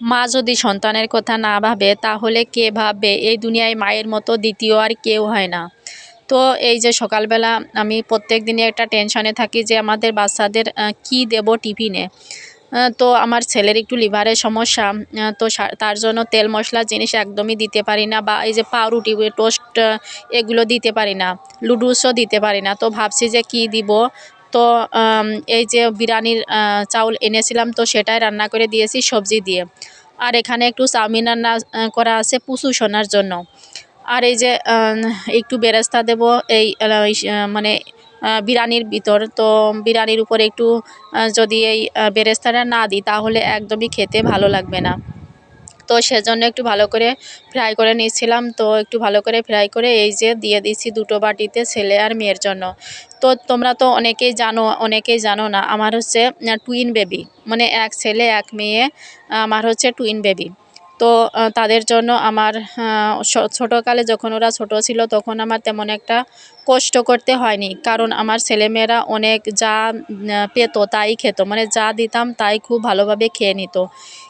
মা যদি সন্তানের কথা না ভাবে, তাহলে কে ভাববে? এই দুনিয়ায় মায়ের মতো দ্বিতীয় আর কেউ হয় না। তো এই যে সকালবেলা আমি প্রত্যেক দিনে একটা টেনশনে থাকি যে আমাদের বাচ্চাদের কি দেব টিফিনে? তো আমার ছেলের একটু লিভারের সমস্যা তো তার জন্য তেল মশলা জিনিস একদমই দিতে পারি না বা এই যে পাউরুটি, টোস্ট এগুলো দিতে পারি না। লুডুসও দিতে পারি না। তো ভাবছি যে কি দিব? তো এই যে বিরিয়ানির চাউল এনেছিলাম তো সেটাই রান্না করে দিয়েছি সবজি দিয়ে। আর এখানে একটু চাউমিন রান্না করা আছে পুষু সোনার জন্য। আর এই যে একটু বেরেস্তা দেব, এই মানে বিরিয়ানির ভিতর। তো বিরিয়ানির উপরে একটু যদি এই বেরেস্তাটা না দিই তাহলে একদমই খেতে ভালো লাগবে না। তো সেজন্য একটু ভালো করে ফ্রাই করে নিয়েছিলাম। তো একটু ভালো করে ফ্রাই করে এই যে দিয়ে দিচ্ছি দুটো বাটিতে ছেলে আর মেয়ের জন্য। তো তোমরা তো অনেকেই জানো অনেকেই জানো না, আমার হচ্ছে টুইন বেবি মানে এক ছেলে, এক মেয়ে আমার হচ্ছে টুইন বেবি তো তাদের জন্য আমার ছোটোকালে যখন ওরা ছোট ছিল তখন আমার তেমন একটা কষ্ট করতে হয়নি। কারণ আমার ছেলেমেয়েরা অনেক যা পেত তাই খেত। মানে যা দিতাম তাই খুব ভালোভাবে খেয়ে নিত।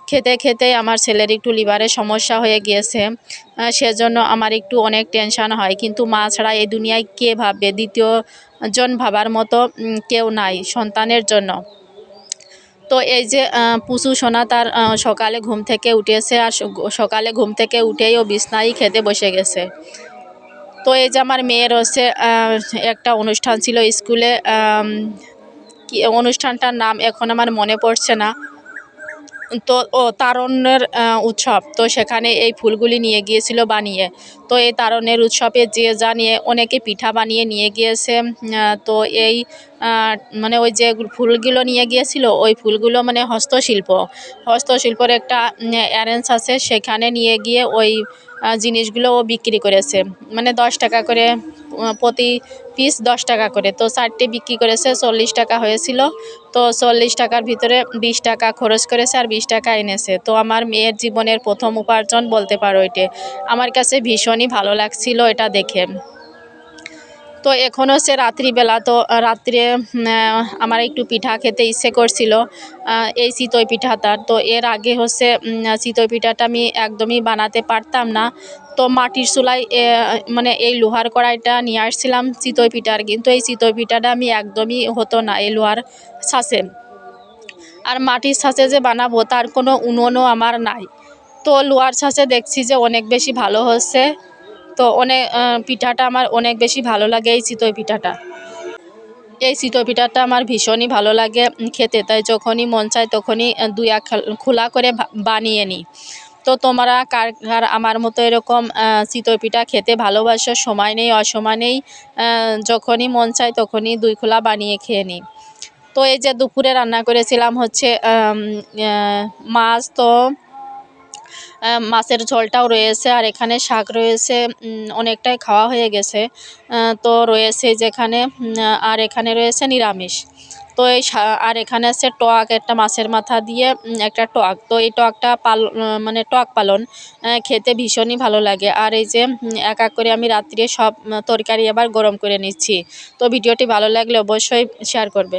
খেতে খেতে আমার ছেলের একটু লিভারের সমস্যা হয়ে গিয়েছে সেজন্য আমার একটু অনেক টেনশন হয়। কিন্তু মা ছাড়া এই দুনিয়ায় কে ভাববে? দ্বিতীয় জন ভাবার মতো কেউ নাই সন্তানের জন্য। তো এই যে পুষু সোনা তার সকালে ঘুম থেকে উঠেছে আর সকালে ঘুম থেকে উঠেই ও বিছনায় খেতে বসে গেছে। তো এই যে আমার মেয়ের হচ্ছে একটা অনুষ্ঠান ছিল স্কুলে কি, অনুষ্ঠানটার নাম এখন আমার মনে পড়ছে না। তো ও তারণ্যের আহ, উৎসব। তো সেখানে এই ফুলগুলি নিয়ে গিয়েছিল বানিয়ে। তো এই তারণ্যের উৎসবে যে যা নিয়ে অনেকে পিঠা বানিয়ে নিয়ে গিয়েছে তো এই মানে ওই যে ফুলগুলো নিয়ে গিয়েছিল ওই ফুলগুলো মানে হস্তশিল্প। হস্তশিল্পর একটা অ্যারেঞ্জ আছে সেখানে নিয়ে গিয়ে ওই জিনিসগুলো ও বিক্রি করেছে। মানে দশ টাকা করে প্রতি পিস দশ টাকা করে। তো চারটে বিক্রি করেছে, চল্লিশ টাকা হয়েছিল। তো চল্লিশ টাকার ভিতরে বিশ টাকা খরচ করেছে আর বিশ টাকা এনেছে। তো আমার মেয়ের জীবনের প্রথম উপার্জন বলতে পারো এটা। আমার কাছে ভীষণই ভালো লাগছিল এটা দেখে। তো এখন হচ্ছে রাত্রিবেলা তো রাত্রে আমার একটু পিঠা খেতে ইচ্ছে করছিল এই চিতই পিঠাটা। তো এর আগে হচ্ছে চিতই পিঠাটা আমি একদমই বানাতে পারতাম না। তো মাটির চুলায় মানে এই লোহার কড়াইটা নিয়ে আসছিলাম চিতই পিঠার, কিন্তু এই চিতই পিঠাটা আমি একদমই হতো না এই লোহার ছাঁচে আর মাটির ছাঁচে যে বানাবো তার কোনো উনুনও আমার নাই। তো লোহার ছাঁচে দেখছি যে অনেক বেশি ভালো হচ্ছে। তো অনেক পিঠাটা আমার অনেক বেশি ভালো লাগে এই চিতই পিঠাটা। এই চিতই পিঠাটা আমার ভীষণই ভালো লাগে খেতে, তাই যখনই মন চায় তখনই দুই এক খাল- করে বানিয়ে নিই। তো তোমরা কার কার আমার মতো এরকম চিতই পিঠা খেতে ভালোবাসো? সময় নেই, অসময় নেই যখনই মন চায় তখনই দুই খোলা বানিয়ে খেয়ে নিই। তো এই যে দুপুরে রান্না করেছিলাম হচ্ছে মাছ তো মাছের ঝোলটাও রয়েছে আর এখানে শাক রয়েছে অনেকটাই খাওয়া হয়ে গেছে। তো রয়েছে যেখানে আর এখানে রয়েছে নিরামিষ। তো এই আর এখানে আছে টক, একটা মাছের মাথা দিয়ে একটা টক। তো এই টকটা পাল মানে টক পালন খেতে ভীষণই ভালো লাগে। আর এই যে এক এক করে আমি রাত্রে সব তরকারি আবার গরম করে নিচ্ছি। তো ভিডিওটি ভালো লাগলে অবশ্যই শেয়ার করবে